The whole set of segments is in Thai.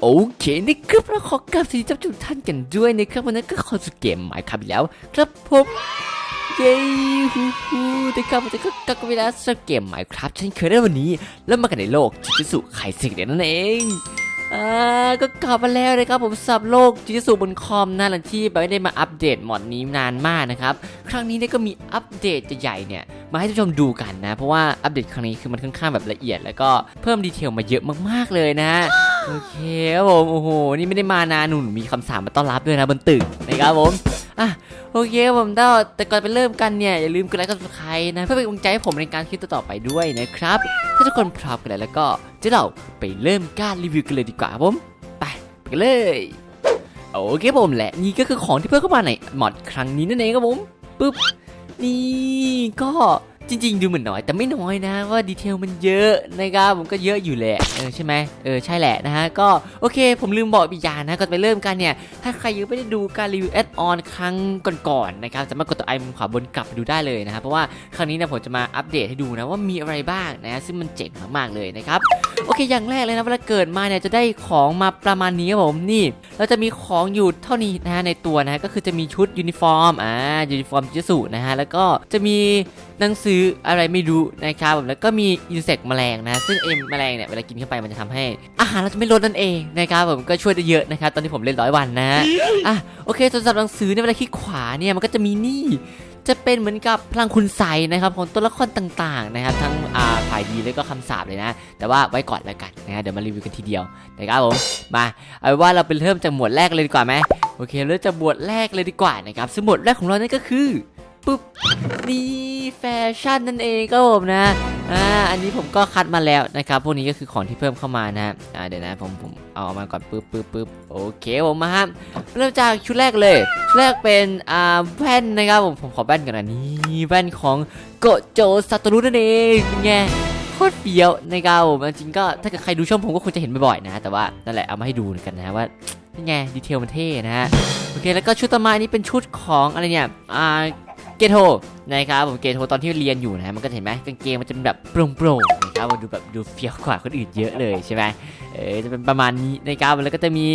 โอเคนะครับเราขอกลับสวัสดีทุกท่านกันด้วยนะครับวันนั้นก็เข้าสู่เกมหมายครับอีกแล้ว ครับผมเย้ฮู้ฮู้นะครับวันนี้ก็กลับกันเวลาสำหรับเกมหมายครับฉันเคยได้วันนี้ แล้วมากันในโลกจิจิสุไคเซกเดนนั่นเองอ่าก็กลับมาแล้วนะครับผมสับโลกจิจิสุบนคอมนะหลังที่ไม่ได้มาอัปเดตหมอดนี้นานมากนะครับครั้งนี้เนี่ยก็มีอัปเดตใหญ่เนี่ยมาให้ท่านผู้ชมดูกันนะ เพราะว่าอัปเดตครั้งนี้คือมันค่อนข้างแบบละเอียด แล้วก็เพิ่มดีเทลมาเยอะมากๆเลยนะ โอเคครับผมโอ้โหนี่ไม่ได้มานานหนุนมีคำสามมาต้อนรับด้วยนะบนตึกนะครับผมอะโอเคครับผมแต่แต่ก่อนไปเริ่มกันเนี่ยอย่าลืมกดไลค์กดซับสไครต์นะเพื่อเป็นกำลังใจให้ผมในการคลิปต่อไปด้วยนะครับ ถ้าทุกคนพร้อมกันแล้วแล้วก็เดี๋ยวเราไปเริ่มการรีวิวกันเลยดีกว่าครับผมไปไปกันเลยโอเคผมและนี่ก็คือของที่เพิ่มเข้ามาในมอดครั้งนี้นั่นเองครับผมปึ๊บนี่ก็ จริงๆ ดูเหมือนน้อยแต่ไม่น้อยนะว่าดีเทลมันเยอะนะครับผมก็เยอะอยู่แหละเออใช่ไหมเออใช่แหละนะฮะก็โอเค ผมลืมบอกอีกอย่างนะก่อนไปเริ่มกันเนี่ยถ้าใครยังไม่ได้ดูการรีวิวแอดออนครั้งก่อนๆนะครับสามารถกดตัวไอมุมขวาบนกลับไปดูได้เลยนะครับเพราะว่าครั้งนี้นี่ยผมจะมาอัปเดตให้ดูนะว่ามีอะไรบ้างนะซึ่งมันเจ๋งมากๆเลยนะครับโอเคอย่างแรกเลยนะเวลาเกิดมาเนี่ยจะได้ของมาประมาณนี้ครับผมนี่เราจะมีของอยู่เท่านี้นะฮะในตัวนะฮะก็คือจะมีชุดยูนิฟอร์มอ่ายูนิฟอร์มจิสุนะฮะแล้วก็จะมีหนังสืออะไรไม่รู้นะครับผมแล้วก็มีอินเสกแมลงนะ ซึ่งเอ็มแมลงเนี่ยเวลากินเข้าไปมันจะทำให้ อาหารเราจะไม่ลดนั่นเองนะครับผมก็ช่วยได้เยอะนะครับตอนที่ผมเล่นร้อยวันนะอะโอเคสำหรับหนังสือเนี่ยเวลาคลิกขวาเนี่ยมันก็จะมีนี่จะเป็นเหมือนกับพลังคุณใสนะครับของตัวละครต่างๆนะครับทั้งอ่าฝ่ายดีแล้วก็คำสาปเลยนะ แต่ว่าไว้ก่อนแล้วกันนะฮะเดี๋ยวมารีวิวกันทีเดียวนะครับผมมาเอาเป็นว่าเราไปเริ่มจากหมวดแรกเลยดีกว่าไหมโอเคเริ่มจากหมวดแรกเลยดีกว่านะครับซึ่งหมวดแรกของเรานั่นก็คือปุ๊บนี่ แฟชั่นนั่นเองครับผมนะอ่าอันนี้ผมก็คัดมาแล้วนะครับพวกนี้ก็คือของที่เพิ่มเข้ามานะฮะอ่าเดี๋ยวนะผมผมเอามาก่อนปุ๊บปุ๊บปุ๊บโอเคผมมาครับเริ่มจากชุดแรกเลยชุดแรกเป็นอ่าแว่นนะครับผมผมขอแว่นก่อนนะนี่แว่นของโกโจซาโตรุนั่นเองเป็นไงโคตรเฟี้ยวนะครับผมจริงๆก็ถ้าเกิดใครดูช่องผมก็คงจะเห็นบ่อยๆนะ แต่ว่านั่นแหละเอามาให้ดูกันนะว่านี่ไงดีเทลมันเท่นะฮะโอเคแล้วก็ชุดต่อมาอันนี้เป็นชุดของอะไรเนี่ยอ่า เกโทนะครับผมเกโทตอนที่เรียนอยู่นะมันก็เห็นไหมกางเกงมันจะเป็นแบบโปร่งๆนะครับมันดูแบบดูเฟี้ยวกว่าคนอื่นเยอะเลยใช่ไหมเออจะเป็นประมาณนี้นะครับแล้วก็จะมี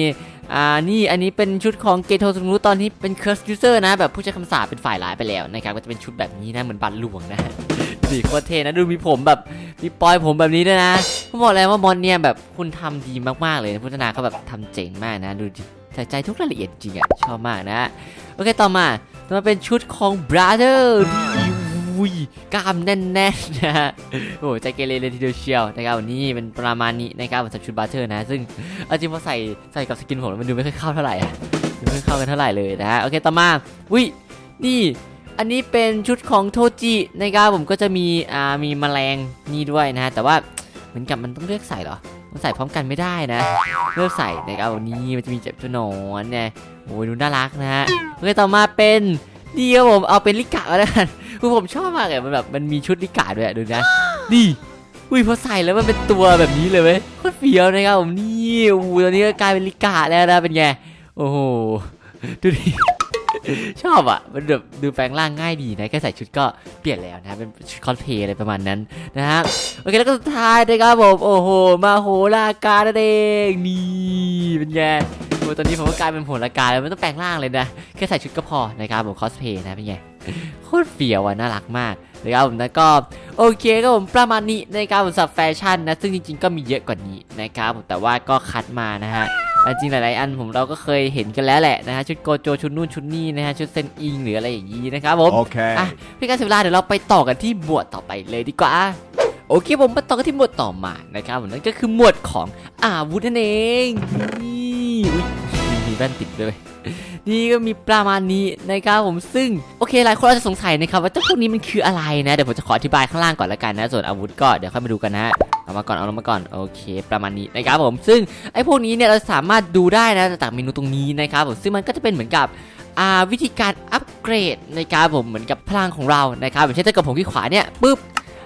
อ่านี่อันนี้เป็นชุดของเกโทสรู้ตอนที่เป็นเคิร์สยูเซอร์นะแบบผู้ใช้คำสาปเป็นฝ่ายร้ายไปแล้วนะครับก็จะเป็นชุดแบบนี้นะเหมือนบัตรหลวงนะดีโคตรเท่นะดูมีผมแบบมีปลอยผมแบบนี้ด้วยนะผมบอกเลยว่ามอนเนี่ยแบบคุณทำดีมากๆเลยนะพุทธนาเขาแบบทำเจ๋งมากนะดูดิ ใส่ใจทุกรายละเอียดจริงอะชอบมากนะ โอเคต่อมาต่อมาเป็นชุดของ brother ที่อุ้ยกล้ามแน่นๆนะฮะโอ้ใจเกเรเลยทีเดียวเชียวนะครับวันนี้เป็นประมาณนี้นะครับสำหรับชุด brother นะ ซึ่งเอาจริงพอใส่ใส่กับสกินผมมันดูไม่ค่อยเข้าเท่าไหร่อะดูไม่ค่อยเข้ากันเท่าไหร่เลยนะฮะโอเคต่อมาอุ้ยนี่อันนี้เป็นชุดของโทจินะครับผมก็จะมีอ่ามีแมลงนี่ด้วยนะฮะแต่ว่าเหมือนกับมันต้องเลือกใส่เหรอ มันใส่พร้อมกันไม่ได้นะเลือกใส่นะครับวันนี้มันจะมีเจ็บตัวหนอนเนี่ยโอ้ยดูน่ารักนะฮะโอเคต่อมาเป็นนี่ครับผมเอาเป็นลิกะแล้วกันคือผมชอบมากเลยมันแบบมันมีชุดลิกะด้วยดูนะนี่อุ้ยพอใส่แล้วมันเป็นตัวแบบนี้เลยเว้ยโคตรเฟี้ยวนะครับผมนี่โอ้โหตอนนี้ก็กลายเป็นลิกะแล้วนะเป็นไงโอ้โหดูดิ ชอบอะ มันแบบดูแปลงร่างง่ายดีนะแค่ใส่ชุดก็เปลี่ยนแล้วนะเป็นชุดคอสเพลย์อะไรประมาณนั้นนะฮะโอเคแล้วก็สุดท้ายนะครับผมโอ้โห มาโหราการนั่นเองนี่เป็นไงโอ้ตอนนี้ผมก็กลายเป็นโหราการแล้วไม่ต้องแปลงร่างเลยนะแค่ใส่ชุดก็พอนะครับผมคอสเพลย์นะเป็นไง โคตรเฟี้ยวอะน่ารักมากนะครับผมแล้วก็โอเคครับผมประมาณนี้นะครับผมสำหรับแฟชั่นนะซึ่งจริงๆก็มีเยอะกว่านี้นะครับผมแต่ว่าก็คัดมานะฮะอันจริงหลายๆอันผมเราก็เคยเห็นกันแล้วแหละนะฮะชุดโกโจชุดนู่นชุดนี่นะฮะชุดเซนอิงหรืออะไรอย่างนี้นะครับผม Okay. อะพี่การเสียเวลาเดี๋ยวเราไปต่อกันที่หมวดต่อไปเลยดีกว่าโอเคผมมาต่อกันที่หมวดต่อมานะครับผมนั่นก็คือหมวดของอาวุธนั่นเองนี่อุ๊ยมีมีแว่นติดด้วย นี่ก็มีประมาณนี้นะครับผมซึ่งโอเคหลายคนอาจจะสงสัยนะครับว่าเจ้าพวกนี้มันคืออะไรนะเดี๋ยวผมจะขออธิบายข้างล่างก่อนละกันนะส่วนอาวุธก็เดี๋ยวค่อยมาดูกันนะเอามาก่อนเอาลงมาก่อนโอเค ประมาณนี้นะครับผมซึ่งไอ้พวกนี้เนี่ยเราสามารถดูได้นะจากเมนูตรงนี้นะครับผมซึ่งมันก็จะเป็นเหมือนกับวิธีการอัปเกรดในการผมเหมือนกับพลังของเรานะครับอย่างเช่นถ้าเกิดผมที่ขวาเนี่ยปุ๊บ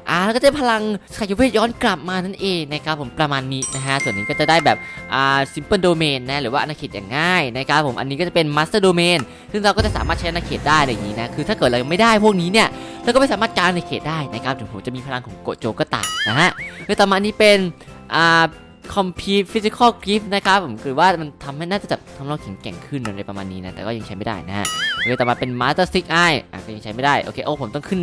อ่าแล้วก็จะได้พลังสายเวทย้อนกลับมานั่นเองนะครับผมประมาณนี้นะฮะส่วนนี้ก็จะได้แบบอ่าซิมเพิลโดเมนนะหรือว่าอาณาเขตอย่างง่ายนะครับผมอันนี้ก็จะเป็นมาสเตอร์โดเมนซึ่งเราก็จะสามารถใช้อาณาเขตได้อะไรอย่างนี้นะคือถ้าเกิดเราไม่ได้พวกนี้เนี่ยเราก็ไม่สามารถการอาณาเขตได้นะครับถึงผมจะมีพลังของโกโจก็ตามนะฮะแล้วต่อมาอันนี้เป็นอ่า complete physical grip นะครับผมคือว่ามันทำให้น่าจะแบบทำให้เราแข็งแกร่งขึ้นอะไรประมาณนี้นะ แต่ก็ยังใช้ไม่ได้นะฮะโอเคต่อมาเป็น master stick eye อะก็ยังใช้ไม่ได้ โอเค โอ้ผมต้องขึ้น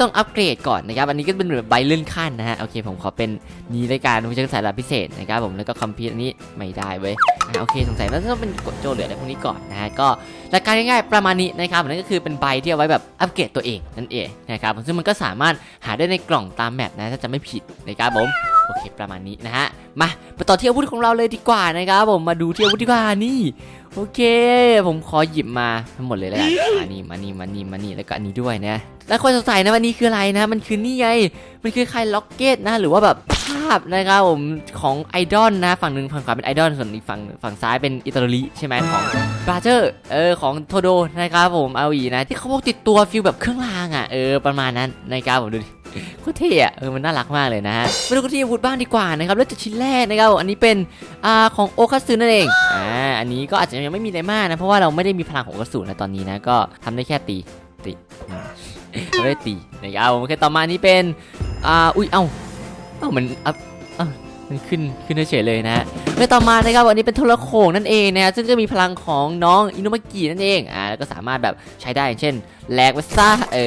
ต้องอัปเกรดก่อนนะครับ อันนี้ก็เป็นแบบใบเลื่อนขั้นนะฮะ โอเค ผมขอเป็นนี้รายการผมจะสายลับพิเศษนะครับผมแล้วก็ complete อันนี้ไม่ได้เว้ยอะโอเคสงสัยน่าจะต้องเป็นกดโจเหลืออะไรพวกนี้ก่อนนะฮะก็หลักการง่ายๆประมาณนี้นะครับนั่นก็คือเป็นใบที่เอาไว้แบบอัปเกรดตัวเองนั่นเองนะครับซึ่งมันก็สามารถหาได้ในกล่องตามแมปนะถ้าจะไม่ผิดนะครับผมโอเคประมาณนี้นะฮะ มาไปต่อที่อาวุธของเราเลยดีกว่านะครับผมมาดูที่อาวุธดีกว่านี่โอเค ผมขอหยิบมาทั้งหมดเลยแล้วกันมานี่มานี่มานี่มานี่แล้วก็อันนี้ด้วยนะแล้วคนสงสัยนะว่านี่คืออะไรนะ มันคือนี่ไง มันคือใครล็อกเก็ตนะ หรือว่าแบบภาพนะครับผมของไอดอลนะ ฝั่งหนึ่งฝั่งขวาเป็นไอดอลส่วนอีกฝั่งฝั่งซ้ายเป็นอิตาลีใช่ไหมของบราเจอร์เออของโทโดนะครับผมเอาอีนะที่เขาพกติดตัวฟิลแบบเครื่องรางอะเออประมาณนั้นนะครับผมดูดิ โคตรเท่อะเออมันน่ารักมากเลยนะฮะมาดูกันที่อาวุธบ้างดีกว่านะครับแล้วจากชิ้นแรกนะครับผมอันนี้เป็นอ่าของโอคัสึนั่นเองอ่าอันนี้ก็อาจจะยังไม่มีอะไรมากนะเพราะว่าเราไม่ได้มีพลังของโอคัสึนะตอนนี้นะก็ทำได้แค่ตีตีอืมเราได้ตีนะครับผมโอเคต่อมานี้เป็นอ่าอุ้ยเอ้าเอ้ามันอัพเอ้ามันขึ้นขึ้นเฉยเลยนะฮะแล้วต่อมานะครับอันนี้เป็นโทรโขงนั่นเองนะฮะซึ่งก็มีพลังของน้องอินุมากินั่นเองอ่าแล้วก็สามารถแบบใช้ได้อย่างเช่นแลกไปซะเอ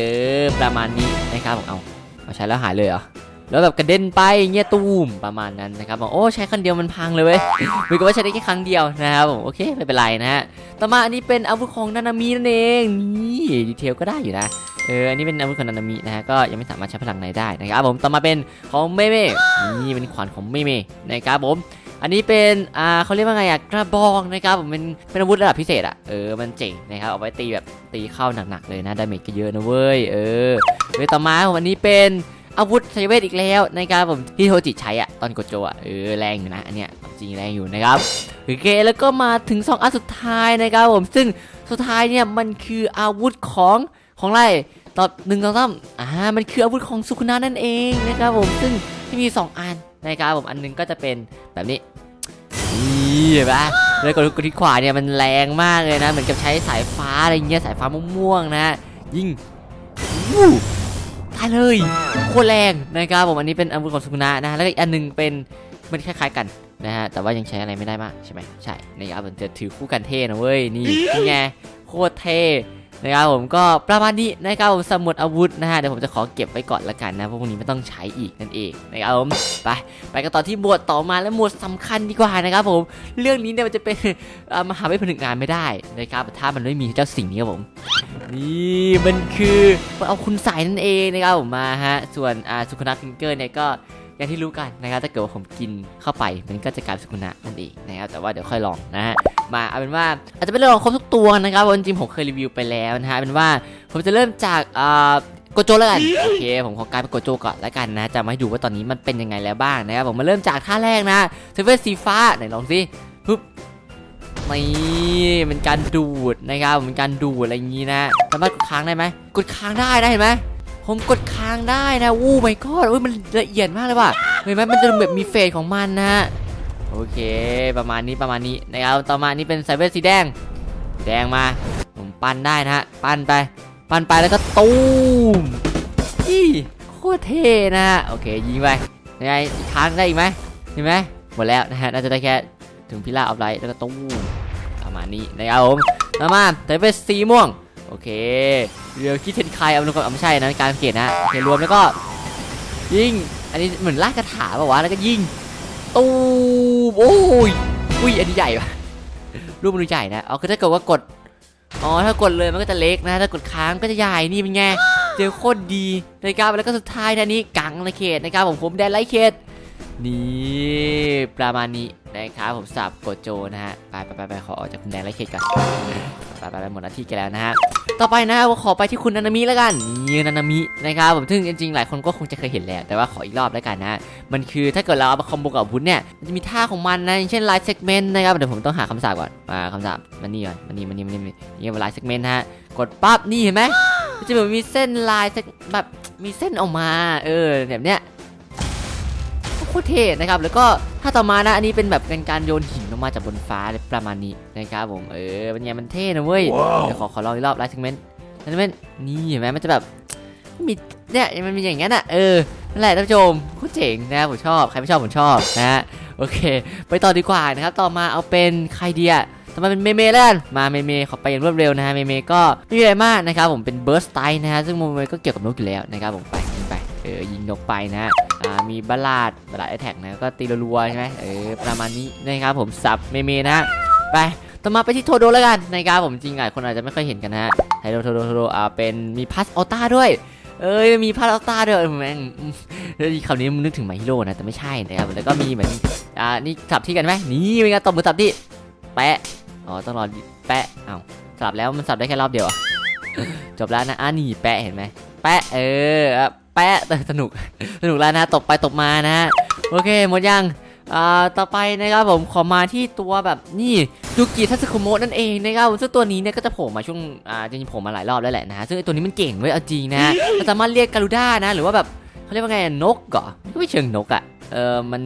อประมาณนี้นะครับผมเอาเอา ใช้แล้วหายเลยเหรอแล้วแบบกระเด็นไปเงี้ยตูมประมาณนั้นนะครับบอกโอ้ใช้ครั้งเดียวมันพังเลยเว้ยมือนกับว่าใช้ได้แค่ครั้งเดียวนะครับผมโอเคไม่เป็นไรนะฮะต่อมาอันนี้เป็นอาวุธของนานามินั่นเองนี่ดีเทลก็ได้อยู่นะเอออันนี้เป็นอาวุธของนานามินะฮะก็ยังไม่สามารถใช้พลังไหนได้นะครับผมต่อมาเป็นของเมเม่นี่เป็นขวานของเมเม่นะครับผม อันนี้เป็นอ่าเขาเรียกว่าไงอะกระบองนะครับผมเป็นเป็นอาวุธระดับพิเศษอะเออมันเจ๋งนะครับเอาไว้ตีแบบตีเข้าหนักๆเลยนะดาเมจก็เยอะนะเว้ยเออเวต่อมาผมอันนี้เป็นอาวุธไซเวทอีกแล้วนะครับผมที่โทจิใช้อะตอนกดโจอะเออแรงอยู่นะอันเนี้ยจริงแรงอยู่นะครับโอเคแล้วก็มาถึงสองอันสุดท้ายนะครับผมซึ่งสุดท้ายเนี่ยมันคืออาวุธของของไรตอบหนึ่งสองสามอ่ามันคืออาวุธของสุคุนะนั่นเองนะครับผมซึ่งที่มีสองอัน นะครับผมอันหนึงก็จะเป็นแบบนี้นี่เห็นปะแล้วกดกดที่ขวาเนี่ยมันแรงมากเลยนะ เหมือนกับใช้สายฟ้าอะไรเงี้ยสายฟ้าม่วงๆนะ ยิงวู้ตายเลยโคตรแรงนะครับผมอันนี้เป็นอาวุธของสุกุนะนะแล้วก็อีกอันหนึงเป็นมันคล้ายๆกันนะฮะแต่ว่ายังใช้อะไรไม่ได้มากใช่ไหมใช่นะครับผมจะถือคู่กันเท่นะเว้ยนี่นี่ไงโคตรเท่ นะครับผมก็ประมาณนี้นะครับผมสมุดอาวุธนะฮะเดี๋ยวผมจะขอเก็บไว้ก่อนละกันนะเพราะพวกนี้ไม่ต้องใช้อีกนั่นเองนะครับผมไปไปกันต่อที่หมวดต่อมาและหมวดสำคัญดีกว่านะครับผมเรื่องนี้เนี่ยมันจะเป็นมหาวิทยาลัยผนึกงานไม่ได้นะครับถ้ามันไม่มีเจ้าสิ่งนี้ครับผมนี่มันคือเอาคุณใส่นั่นเองนะครับผมมาฮะส่วนอ่าสุขนัทฟิงเกอร์เนี่ยก็ อย่างที่รู้กันนะครับถ้าเกิดว่าผมกินเข้าไปมันก็จะกลายเป็นสุขนัทนั่นเองนะครับแต่ว่าเดี๋ยวค่อยลองนะฮะมาเอาเป็นว่าอาจจะไม่ลองครบทุกตัวนะครับจริงผมเคยรีวิวไปแล้วนะฮะเอาเป็นว่าผมจะเริ่มจากอ่าโกโจแล้วกันโอเคผมขอกลายเป็นโกโจก่อนแล้วกันนะจะมาดูว่าตอนนี้มันเป็นยังไงแล้วบ้างนะครับผมมาเริ่มจากท่าแรกนะเซเว่นสีฟ้าไหนลองสิปึ๊บนี่เป็นการดูดนะครับมเป็นการดูดอะไรอย่างนี้นะสามารถกดค้างได้ไหมกดค้างได้นะเห็นไหม ผมกดค้างได้นะวู้ไม่ก็โอ้ยมันละเอียดมากเลยว่ะเห็นไหมมันจะแบบมีเฟสของมันนะฮะโอเค ประมาณนี้ประมาณนี้นะครับต่อมานี่เป็นไซเบอร์สีแดง แดงมาผมปั้นได้นะฮะปั้นไป ปั้นไปแล้วก็ตูมอี้โคตรเท่นะฮะโอเคยิงไปยังไงครั้งได้อีกไหมเห็นไหมหมดแล้วนะฮะน่าจะได้แค่ถึงพิล่าออฟไลท์แล้วก็ตูมประมาณนี้นะครับผมมามาแต่เป็นสีม่วงโอเค เรือคิดเทนคายเอาลงกับอาไม่ใช่นะการสังเกตนะโอเรวมแล้วก็ ยิง อันนี้เหมือนลากกระถาป่าวะแล้วก็ยิงตูมโอ้ยอุ้ยอันนี้ใหญ่ปะรูปมันดูใหญ่นะเอาคือถ้าเกิดว่ากดอ๋อถ้ากดเลยมันก็จะเล็กนะถ้ากดค้างก็จะใหญ่นี่เป็นไงเจอโคตรดีนะครับแล้วก็สุดท้ายนะนี่กังในเขตนะครับผมผมแดนไลท์เขต นี่ประมาณนี้นะครับผมสับกดโจนะฮะไปไปไปไปขอออกจากคุณแดนไลท์เขตก่อนไปไปไปหมดหน้าที่กันแล้วนะฮะต่อไปนะผมขอไปที่คุณนานามิแล้วกันนี่นานามินะครับผมซึ่งจริงๆ หลายคนก็คงจะเคยเห็นแหละแต่ว่าขออีกรอบแล้วกันนะมันคือถ้าเกิดเราเอามาคอมโบกับอาวุธเนี่ยมันจะมีท่าของมันนะอย่างเช่นไลน์เซกเมนต์นะครับเดี๋ยวผมต้องหาคำศัพท์ก่อนมาคำศัพท์มันนี่ก่อนมันนี่มันนี่มันนี่มันนี่นี่เป็นไลน์เซกเมนต์ฮะกดปั๊บนี่เห็นไหมมันจะแบบมีเส้นลายแบบมีเส้นออกมาเออแบบเนี้ย โคตรเท่นะครับ แล้วก็ถ้าต่อมานะ อันนี้เป็นแบบเป็นการโยนหินลงมาจากบนฟ้าอะไรประมาณนี้นะครับผม เออมันไงมันเท่นะเว้ย เดี๋ยวขอขอลองอีกรอบไลท์เซกเมนต์ไลท์เซกเมนต์นี่เห็นไหมมันจะแบบมีเนี่ยมันมีอย่างงั้นอะ เออ นั่นแหละท่านผู้ชมโคตรเจ๋งนะผมชอบ ใครไม่ชอบผมชอบนะฮะ โอโอเค ไปต่อดีกว่านะครับ ต่อมาเอาเป็นใครดีอะทำไมเป็นเมเมแล้วกันมาเมเมขอไปอย่างรวดเร็วนะฮะ เมเมก็ไม่มีอะไรมากนะครับผมเป็นเบิร์สไตนะฮะ ซึ่งเมเมก็เกี่ยวกับนกอยู่แล้วนะครับผมไปยิงไป เออยิงนกไปนะฮะอ่า มีบัลลาดบัลลาดแอทแทกนะก็ตีรัวๆใช่ไหมเออประมาณนี้นะครับผมสับเมเมนะฮะไปต่อมาไปที่โทโดแล้วกันนะครับผมจริงหลายคนอาจจะไม่ค่อยเห็นกันนะฮะไฮโดโทโดโทโดอ่าเป็นมีพัสออต้าด้วยเอ้ยมีพัสออต้าด้วยเอแม่งคำนี้มึงนึกถึงไมฮิโร่นะแต่ไม่ใช่นะครับแล้วก็มีเหมือนอ่านี่สับที่กันไหมนี่เป็นการตบมือสับที่แปะอ๋อต้องรอแปะเอ้าสับแล้วมันสับได้แค่รอบเดียวจบแล้วนะอ่านี่แปะเห็นไหมแปะเออ แปะแต่สนุกสนุกแล้วนะตบไปตบมานะฮะโอเคหมดยังอ่าต่อไปนะครับผมขอมาที่ตัวแบบนี่ยูกิทัสคุโมะนั่นเองนะครับผมซึ่งตัวนี้เนี่ยก็จะโผล่มาช่วงอ่าจริงๆโผล่มาหลายรอบแล้วแหละนะฮะซึ่งไอ้ตัวนี้มันเก่งเว้ยเอาจริงนะมันสามารถเรียกการูด้านะหรือว่าแบบเขาเรียกว่าไงนกเหรอมันก็ไม่เชิงนกอะ่ะเออมัน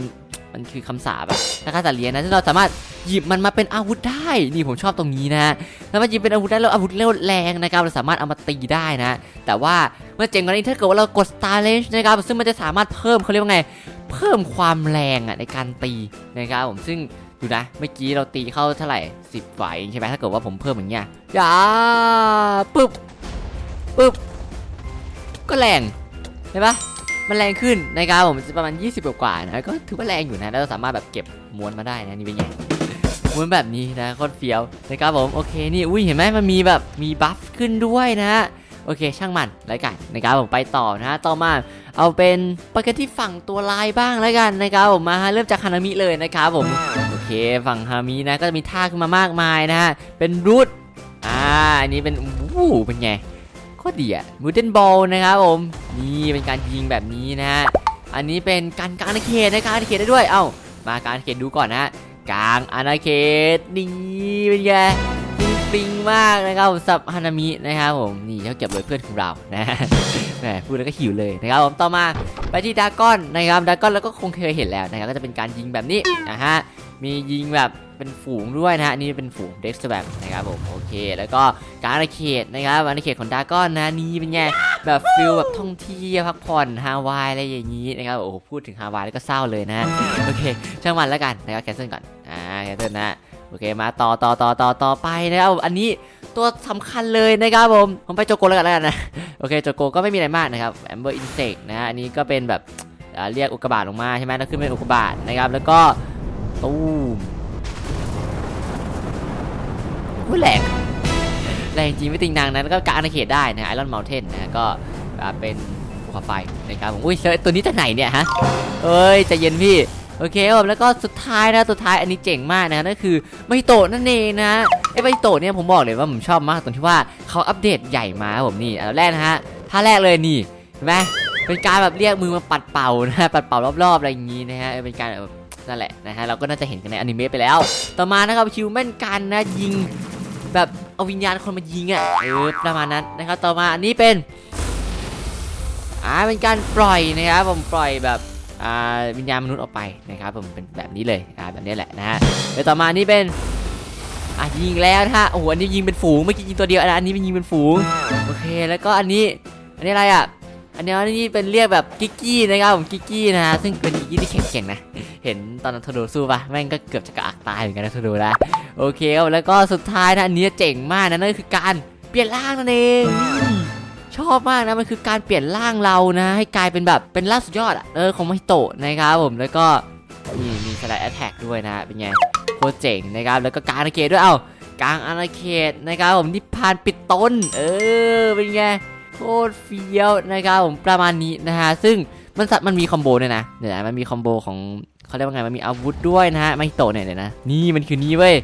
มันคือคำสาปอะนะคะสัตว์เลี้ยงนะซึ่งเราสามารถหยิบมันมาเป็นอาวุธได้ นี่ผมชอบตรงนี้นะฮะแล้วมันหยิบเป็นอาวุธได้แล้วอาวุธเร็วแรงนะครับ เราสามารถเอามาตีได้นะ แต่ว่าเมื่อเจ๋งกว่านี้ถ้าเกิดว่าเรากด Star Range นะครับซึ่งมันจะสามารถเพิ่มเขาเรียกว่าไง เพิ่มความแรงอะในการตีนะครับผมซึ่งดูนะเมื่อกี้เราตีเข้าเท่าไหร่สิบฝ่ายใช่ไหมถ้าเกิดว่าผมเพิ่มอย่างเงี้ยอย่าปึ๊บปึ๊บก็แรงเห็นปะมันแรงขึ้นนะครับผมจะประมาณ 20 กว่านะก็ถือว่าแรงอยู่นะแล้วเราสามารถแบบเก็บม้วนมาได้นะนี่เป็นไงม้วนแบบนี้นะโคตรเฟี้ยวนะครับผมโอเคนี่อุ้ยเห็นไหมมันมีแบบมีบัฟขึ้นด้วยนะ โอเค ช่างมันแล้วกันนะครับผมไปต่อนะฮะต่อมาเอาเป็นไปกันที่ฝั่งตัวลายบ้างแล้วกันนะครับผมมาเริ่มจากฮานามิเลยนะครับผมโอเคฝั่งฮานามินะก็จะมีท่าขึ้นมามากมายนะฮะเป็นรูทอ่าอันนี้เป็นวู้เป็นไงโคดีอะมูเดนบอลนะครับผมนี่เป็นการยิงแบบนี้นะฮะอันนี้เป็นการกางอาณาเขตนะกางอาณาเขตได้ด้วยเอ้ามากางอาณาเขตดูก่อนนะฮะกางอาณาเขตนี่เป็นไง ฟิงมากนะครับผมสับฮานามินะครับผมนี่เขาเก็บเลยเพื่อนของเรานะแหมพูดแล้วก็หิวเลยนะครับผมต่อมาไปที่ดาก้อนนะครับดาก้อนแล้วก็คงเคยเห็นแล้วนะครับก็จะเป็นการยิงแบบนี้นะฮะมียิงแบบเป็นฝูงด้วยนะฮะนี่เป็นฝูงเด็กสแบบนะครับผมโอเค แล้วก็การอาณาเขตนะครับอาณาเขตของดาก้อนนะนี่เป็นไงแบบฟิลแบบท่องเที่ยวพักผ่อนฮาวายอะไรอย่างนี้นะครับโอ้โหพูดถึงฮาวายแล้วก็เศร้าเลยนะโอเคช่างมันแล้วกันนะครับแคนเซิลก่อนอ่าแคนเซิลนะ โอเคมาต่อต่อต่อต่อต่อไปนะครับอันนี้ตัวสำคัญเลยนะครับผม ผมไปโจโกแล้วกันแล้วกันนะ โอเคโจโกก็ไม่มีอะไรมากนะครับแอมเบอร์อินเสกนะฮะอันนี้ก็เป็นแบบเรียกอุกกาบาตลงมาใช่ไหมแล้วขึ้นเป็นอุกกาบาตนะครับ แล้วก็ตู้มผู้แรงแรงจริงไม่ติงนางนั้นก็กะอาณาเขตได้นะไอรอนเมลเทนนะฮะก็เป็นภูเขาไฟนะครับผมอุ้ยเฮ้ยตัวนี้จากไหนเนี่ยฮะเอ้ยใจเย็นพี่ โอเคครับแล้วก็สุดท้ายนะสุดท้ายอันนี้เจ๋งมากนะนั่นคือไมโตะนั่นเองนะไอ้ไมโตะเนี่ยผมบอกเลยว่าผมชอบมากตรงที่ว่าเขาอัปเดตใหญ่มาครับผมนี่อันแรกนะฮะท่าแรกเลยนี่เห็นไหมเป็นการแบบเรียกมือมาปัดเป่านะปัดเป่ารอบๆอะไรอย่างนี้นะฮะเป็นการแบบนั่นแหละนะฮะเราก็น่าจะเห็นกันในอนิเมะไปแล้ว ต่อมานะครับคิวแม่นกันนะยิงแบบเอาวิญญาณคนมายิงอะเออประมาณนั้นนะครับต่อมาอันนี้เป็นอ่าเป็นการปล่อยนะครับผมปล่อยแบบ วิญญาณมนุษย์ออกไปนะครับผมเป็นแบบนี้เลยแบบนี้แหละนะฮะเดี๋ยวต่อมานี่เป็นอะยิงแล้วนะฮะโอ้โหอันนี้ยิงเป็นฝูงเมื่อกี้ยิงตัวเดียวอันนี้เป็นยิงเป็นฝูงโอเคแล้วก็อันนี้อันนี้อะไรอะอันนี้อันนี้เป็นเรียกแบบกิกกี้นะครับผมกิกกี้นะฮะซึ่งเป็นกิกกี้ที่แข็งแกร่งนะเห็นตอนนั้นทโดสู้ปะแม่งก็เกือบจะกระอักตายเหมือนกันนะทโดนะโอเคครับแล้วก็สุดท้ายนะอันนี้เจ๋งมากนะนั่นคือการเปลี่ยนร่างนั่นเอง ชอบมากนะมันคือการเปลี่ยนร่างเรานะ ให้กลายเป็นแบบเป็นร่างสุดยอดอะเออของมิโตะนะครับผมแล้วก็นี่มีสไลด์แอตแทกด้วยนะเป็นไงโคตรเจ๋งนะครับแล้วก็กางอาณาเขตด้วยเอ้ากลางอาณาเขตนะครับผมนิพพานปิดต้น เออเป็นไงโคตรเฟี้ยวนะครับผมประมาณนี้นะฮะซึ่งมันสัตว์มันมีคอมโบด้วยนะเดี๋ยวมันมีคอมโบของเขาเรียกว่าไงมันมีอาวุธด้วยนะฮะมาฮิโตะเนี่ยเดี๋ยนะนี่มันคือนี่เว้ย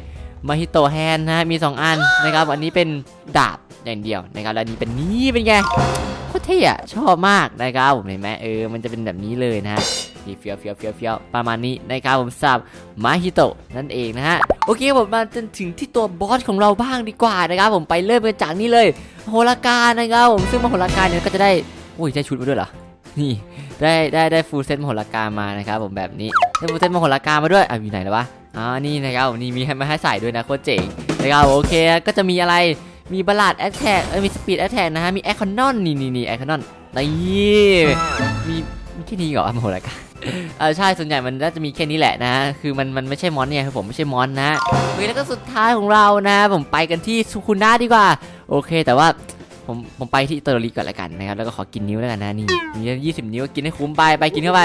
มาฮิโตะแฮนนะฮะมีสองอันนะครับอันนี้เป็นดาบ อย่างเดียวนะครับแล้วนี้เป็นนี่เป็นไงโคตรเท่อะชอบมากนะครับผมเห็นไหมเออมันจะเป็นแบบนี้เลยนะฮะนี่เฟี้ยวเฟี้ยวเฟี้ยวเฟี้ยวประมาณนี้นะครับผมสับมาฮิโตะนั่นเองนะฮะโอเคผมมาจนถึงที่ตัวบอสของเราบ้างดีกว่านะครับผมไปเริ่มกันจากนี่เลยโหราการนะครับผมซึ่งมาโหราการเนี่ยก็จะได้อุ้ยได้ชุดมาด้วยเหรอนี่ได้ได้ได้ฟูลเซตมโหราการมานะครับผมแบบนี้ได้ฟูลเซตมโหราการมาด้วยอะอยู่ไหนแล้ววะอ๋อนี่นะครับผมนี่มีให้มาให้ใส่ด้วยนะโคตรเจ๋งนะครับโอเคก็จะมีอะไร มีบลาดแอ t แทกเอ้ยมีสปีดแอ t แทกนะฮะ มีแอคอนนอนนี่นี่นี่แอคอนนอนนี่มีมีแค่นี้เหรอมโหราการเออใช่ส่วนใหญ่มันน่าจะมีแค่นี้แหละนะคือมันมันไม่ใช่มอนเนี่ยคือผมไม่ใช่มอนนะเฮ้ยแล้วก็สุดท้ายของเรานะ ผมไปกันที่สุคุนะดีกว่า โอเค แต่ว่า ผมผมไปที่เตอิตาลีก่อนละกันนะครับแล้วก็ขอกินนิ้วแล้วกันนะนี่มียี่สิบนิ้วกินให้คุ้มไปไปกินเข้าไป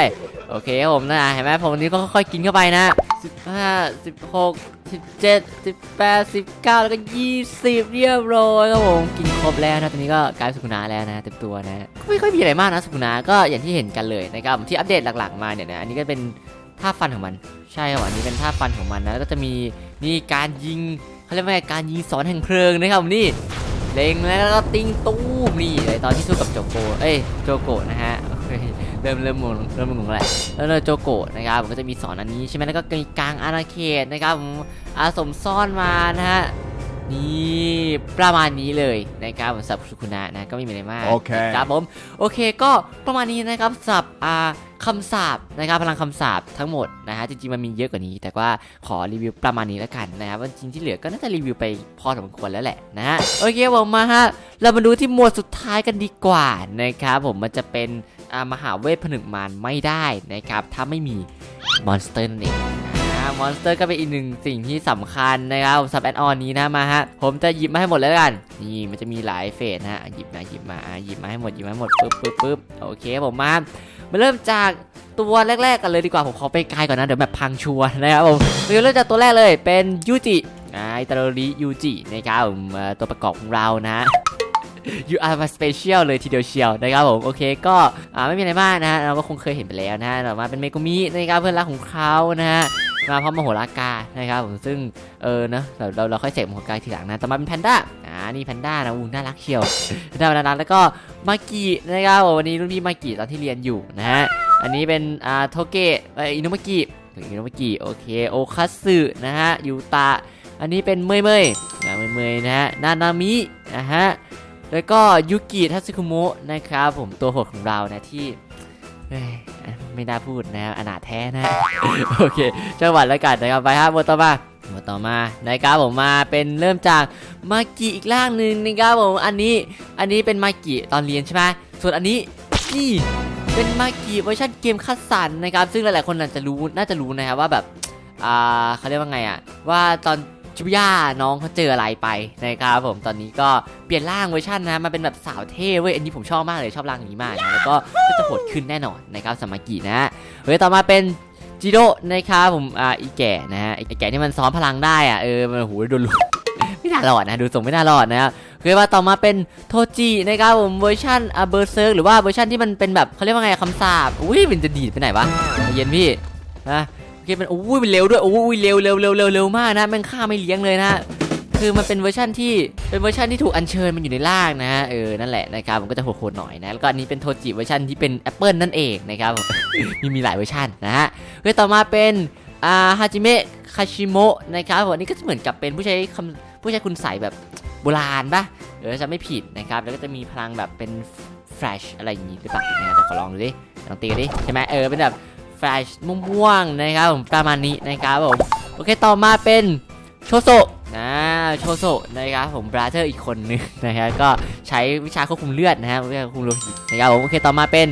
โอเคครับผมนะเห็นไหมผมวันนี้ก็ค่อยๆกินเข้าไปนะสิบห้าสิบหกสิบเจ็ดสิบแปดสิบเก้าแล้วก็ยี่สิบเรียบร้อยครับผมกินครบแล้วนะตอนนี้ก็กลายเป็นสุกุนะแล้วนะเต็มตัวนะก็ไม่ค่อยมีอะไรมากนะสุกุนะก็อย่างที่เห็นกันเลยนะครับที่อัปเดตหลักๆมาเนี่ยนะอันนี้ก็เป็นท่าฟันของมันใช่ครับอันนี้เป็นท่าฟันของมันนะแล้วก็จะมีนี่การยิงเขาเรียกว่าไงการยิงสอนแห่งเพลิงนะครับนี่ เล็งแล้วก็ติ้งตู้มนี่เลยตอนที่สู้กับโจโกเอ้ยโจโกนะฮะเริ่มเริ่มงงเริ่มงงแล้วแล้วโจโกนะครับผมก็จะมีสอนอันนี้ใช่ไหมแล้วก็มีกลางอาณาเขตนะครับผมอาสมซ่อนมานะฮะ นี่ประมาณนี้เลยนะครับผมสำหรับสุคุณะนะก็ไม่มีอะไรมากโอเคครับผมโอเคก็ประมาณนี้นะครับสำหรับอ่าคำสาปนะครับพลังคำสาปทั้งหมดนะฮะจริงๆมันมีเยอะกว่านี้ แต่ว่าขอรีวิวประมาณนี้แล้วกันนะครับว่าจริงๆที่เหลือก็น่าจะรีวิวไปพอสมควรแล้วแหละนะฮะโอเคผมมาฮะเรามาดูที่หมวดสุดท้ายกันดีกว่านะครับผมมันจะเป็นอ่ามหาเวทผนึกมารไม่ได้นะครับถ้าไม่มีมอนสเตอร์นั่นเอง มอนสเตอร์ก็เป็นอีกหนึ่งสิ่งที่สำคัญนะครับซับแอนออนนี้นะมาฮะผมจะหยิบมาให้หมดแล้วกัน นี่มันจะมีหลายเฟสนะฮะหยิบมาหยิบมาหยิบมาให้หมดหยิบมาให้หมดปึ๊บปึ๊บปึ๊บโอเคผมมามาเริ่มจากตัวแรกๆกันเลยดีกว่าผมขอไปไกลก่อนนะเดี๋ยวแบบพังชัวนะครับผมเริ่มจากตัวแรกเลยเป็นยูจิอ่าอิตาลียูจินะครับผมตัวประกอบของเรานะยูอาร์มาสเปเชียลเลยทีเดียวเชียวนะครับผมโอเคก็ไม่มีอะไรมากนะฮะเราก็คงเคยเห็นไปแล้วนะฮะเรามาเป็นเมกุมินะครับเพื่อนรักของเขานะฮะ มาพร้อมมโหรากานะครับผมซึ่งเออนะเราเราเราค่อยเสกมโหรากาทีหลังนะต่อมาเป็นแพนด้าอ่านี่แพนด้านะอู้น่ารักเชียวน่ารักแล้วก็มากินะครับผมวันนี้รุ่นพี่มากิตอนที่เรียนอยู่นะฮะอันนี้เป็นอ่าโทเกะอินุมากิอินุมากิโอเคโอคัสึนะฮะยูตะอันนี้เป็นเมยเมยอ่าเมยเมยนะฮะนานามินะฮะแล้วก็ยุกิทัสึคุโมะนะครับผมตัวโหดของเรานะที่ ไม่น่าพูดนะครับอนาถแท้นะโอเคจังหวัดแล้วกันนะครับไปครับหมดต่อมาหมดต่อมานะครับผมมาเป็นเริ่มจากมากิอีกร่างหนึ่งนะครับผมอันนี้อันนี้เป็นมากิตอนเรียนใช่ไหมส่วนอันนี้นี่เป็นมากิเวอร์ชันเกมคัดสรรนะครับซึ่งหลายๆคนน่าจะรู้น่าจะรู้นะครับว่าแบบอ่าเขาเรียกว่าไงอะว่าตอน ชิบย่าน้องเขาเจออะไรไปนะครับผมตอนนี้ก็เปลี่ยนร่างเวอร์ชันนะมาเป็นแบบสาวเท่เว้ยอันนี้ผมชอบมากเลยชอบร่างนี้มากนะแล้วก็ก็จะโหดขึ้นแน่นอนนะครับสมากินะเฮ้ยต่อมาเป็นจิโร่นะครับผมอ่าอีแก่นะฮะอีแก่ที่มันซ้อมพลังได้อะเออมันโหโดนลุกไม่น่ารอดนะดูทรงไม่น่ารอดนะครับเคยว่าต่อมาเป็นโทจินะครับผมเวอร์ชันอ่าเบอร์เซิร์กหรือว่าเวอร์ชันที่มันเป็นแบบเขาเรียกว่าไงคำสาปอุ้ยมันจะดีดไปไหนวะเย็นพี่นะ เคเป็นอุ้ยมันเร็วด้วยอุ้ยเร็วเร็วเร็วเร็วเร็วมากนะแม่งฆ่าไม่เลี้ยงเลยนะคือมันเป็นเวอร์ชันที่เป็นเวอร์ชันที่ถูกอัญเชิญมันอยู่ในร่างนะเออนั่นแหละนะครับมันก็จะโหดๆหน่อยนะแล้วก็อันนี้เป็นโทจิเวอร์ชันที่เป็นแอปเปิลนั่นเองนะครับมีมีหลายเวอร์ชันนะฮะเฮ้ยต่อมาเป็นอ่าฮาจิเมะคาชิโมะนะครับผมอันนี้ก็จะเหมือนกับเป็นผู้ใช้คำผู้ใช้คุณใสแบบโบราณปะเออจะไม่ผิดนะครับแล้วก็จะมีพลังแบบเป็นแฟลชอะไรอย่างงี้หรือเปล่าเนี่ยเดี๋ยวขอลองดูดิลองตีดิใช่ไหมเออเป็นแบบ แฟลชม่วงๆนะครับผมประมาณนี้นะครับผมโอเคต่อมาเป็นโชโซะนะโชโซะนะครับผมบราเธอร์อีกคนนึงนะครับก็ใช้วิชาควบคุมเลือดนะฮะวิชาควบคุมโลหิตนะครับผมโอเคต่อมาเป็น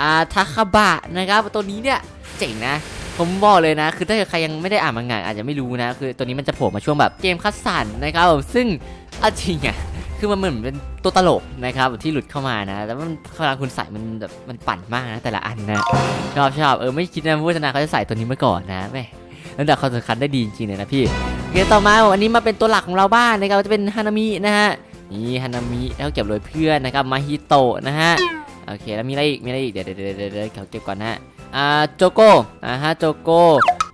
อ่าทาคาบะนะครับตัวนี้เนี่ยเจ๋งนะผมบอกเลยนะ คือถ้าเกิดใครยังไม่ได้อ่านมังงะอาจจะไม่รู้นะ คือตัวนี้มันจะโผล่มาช่วงแบบเกมคัดสรรนะครับผมซึ่งอาจริงอะ คือมันเหมือนเป็นตัวตลกนะครับที่หลุดเข้ามานะแล้วมันพลังคุณใส่มันแบบมันปั่นมากนะแต่ละอันนะชอบชอบเออไม่คิดนะว่าพัฒนาเขาจะใส่ตัวนี้มาก่อนนะแม่แล้วแต่ความสำคัญได้ดีจริงๆเลยนะพี่โอเคต่อมาอันนี้มาเป็นตัวหลักของเราบ้านนะครับจะเป็นฮานามินะฮะนี่ฮานามิแล้วเก็บโดยเพื่อนนะครับมาฮิโตะนะฮะโอเคแล้วมีอะไรอีกมีอะไรอีกเดี๋ยวเดี๋ยวเดี๋ยวเดี๋ยวเขาเก็บก่อนนะฮะอ่าโจโก้อ่าฮะโจโก้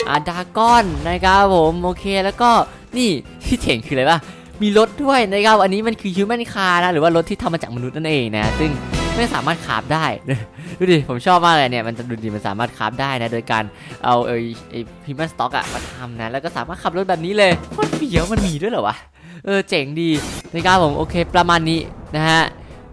อ่าดากอนนะครับผมโอเคแล้วก็นี่ที่เจ๋งคืออะไรปะ มีรถด้วยนะครับอันนี้มันคือฮิวแมนคาร์นะหรือว่ารถที่ทำมาจากมนุษย์นั่นเองนะซึ่งไม่สามารถขับได้ ดูดิ ผมชอบมากเลยเนี่ย มันจะดูดิ มันสามารถขับได้นะ โดยการเอาไอ้ไอ้พิมพ์สต็อกอะมาทำนะ แล้วก็สามารถขับรถแบบนี้เลยโคตรเฟี้ยวมันมีด้วยเหรอวะ เออ เจ๋งดีนะครับผม โอเค ประมาณนี้นะฮะ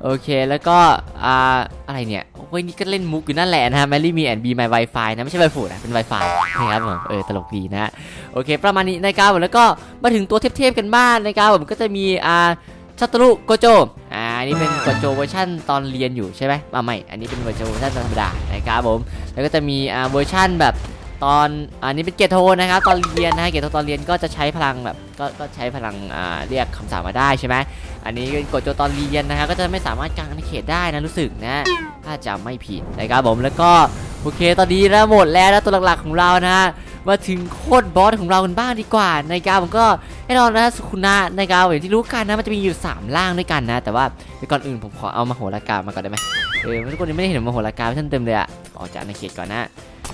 โอเค แล้วก็ อ่า อะไรเนี่ย เฮ้ยนี่ก็เล่นมุกอยู่นั่นแหละนะฮะ Marry Me and Be My Wi-Fi นะไม่ใช่ไวโฟนะเป็น Wi-Fi นะครับผมเออตลกดีนะโอเค ประมาณนี้นะครับผมแล้วก็มาถึงตัวเทพๆกันบ้างนะครับผมก็จะมีอ่าชัตรุโกโจอ่าอันนี้เป็นกโจเวอร์ชันตอนเรียนอยู่ใช่ไหมอ่าไม่อันนี้เป็นเวอร์ชันเวอร์ชันธรรมดานะครับผมแล้วก็จะมีอ่าเวอร์ชันแบบ ตอนอันนี้เป็นเกียรโทนะครับตอนเรียนนะฮะเกียรโทตอนเรียนก็จะใช้พลังแบบก็ก็ใช้พลังอ่าเรียกคำสั่งมาได้ใช่ไหมอันนี้กดโจตอนเรียนนะครับก็จะไม่สามารถกางอาณาเขตได้นะรู้สึกนะถ้าจำไม่ผิดนะครับผมแล้วก็โอเคตอนนี้นะหมดแล้วนะตัวหลักๆของเรานะ มาถึงโคตรบอสของเรากันบ้างดีกว่านะครับผมก็แน่นอนนะสุคุนะนะครับอย่างที่รู้กันนะมันจะมีอยู่3ร่างด้วยกันนะ แต่ว่าก่อนอื่นผมขอเอามาโหราการมาก่อนได้ไหมเออทุกคนยังไม่ได้เห็นมาโหราการท่านเต็มเลยอะออกจากอาณาเขตก่อนนะ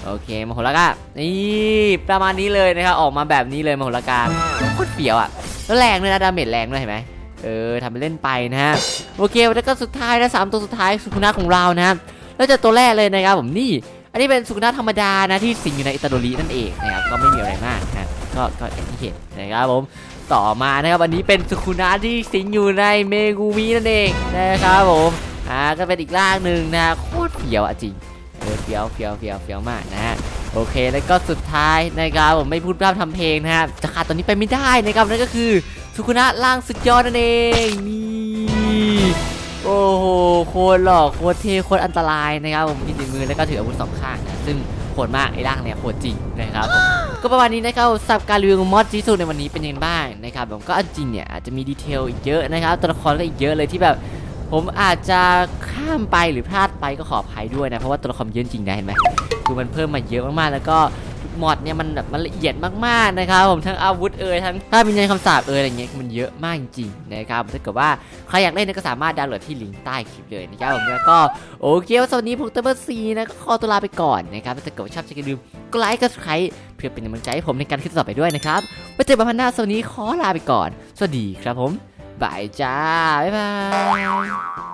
โอเคมาโหราการนี่ประมาณนี้เลยนะครับออกมาแบบนี้เลยมาโหราการโคตรเปียวอะแล้วแรงด้วยนะดาเมจแรงด้วยเห็นไหมเออทำไปเล่นไปนะฮะโอเคแล้วก็สุดท้ายนะสามตัวสุดท้ายสุคุนะของเรานะครับแล้วจะตัวแรกเลยนะครับผมนี่ อันนี้เป็นสุนัขธรรมดานะที่สิงอยู่ในอิตาลีนั่นเองนะครับก็ไม่มีอะไรมากนะก็ก็อย่างที่เห็นนะครับผมต่อมานะครับอันนี้เป็นสุคุนะที่สิงอยู่ในเมกูมินั่นเองนะครับผมอ่าก็เป็นอีกร่างหนึ่งนะโคตรเฟี้ยวอะจริงเออเฟี้ยวเฟี้ยวเฟี้ยวเฟี้ยวมากนะฮะโอเคแล้วก็สุดท้ายนะครับผมไม่พูดพร่ำทำเพลงนะครับจะขาดตัวนี้ไปไม่ได้นะครับนั่นก็คือสุคุนะร่างสุดยอดนั่นเองนี่ โอ้โหโคตรหล่อโคตรเท่โคตรอันตรายนะครับผมมีติดมือแล้วก็ถืออาวุธสองข้างนะซึ่งโหดมากไอ้ร่างเนี่ยโหดจริงนะครับผมก็ประมาณนี้นะครับสำหรับการรีวิวมอดจีซูในวันนี้เป็นยังไงบ้างนะครับผมก็จริงเนี่ยอาจจะมีดีเทลอีกเยอะนะครับตัวละครก็อีกเยอะเลยที่แบบ ผมอาจจะข้ามไปหรือพลาดไปก็ขออภัยด้วยนะเพราะว่าตัวละครเยอะจริงนะเห็นไหมคือมันเพิ่มมาเยอะมากๆแล้วก็ มอดเนี่ยมันแบบมันละเอียดมากๆนะครับผมทั้งอาวุธเอ่ยทั้งถ้ามีในคำสาปเอ่ยอะไรเงี้ยมันเยอะมากจริงๆนะครับถ้าเกิดว่าใครอยากเล่นเนี่ยก็สามารถดาวน์โหลดที่ลิงก์ใต้คลิปเลยนะครับผมแล้วก็โอเควันสวัสดีผมเตอร์ซีนะก็ขอตัวลาไปก่อนนะครับถ้าเกิดว่าชอบอย่าลืมกดไลค์กดไลค์เพื่อเป็นกำลังใจให้ผมในการคลิปต่อไปด้วยนะครับไว้เจอกันพันหน้าสวัสดีขอลาไปก่อน สวัสดีครับผมบายจ้าบ๊ายบาย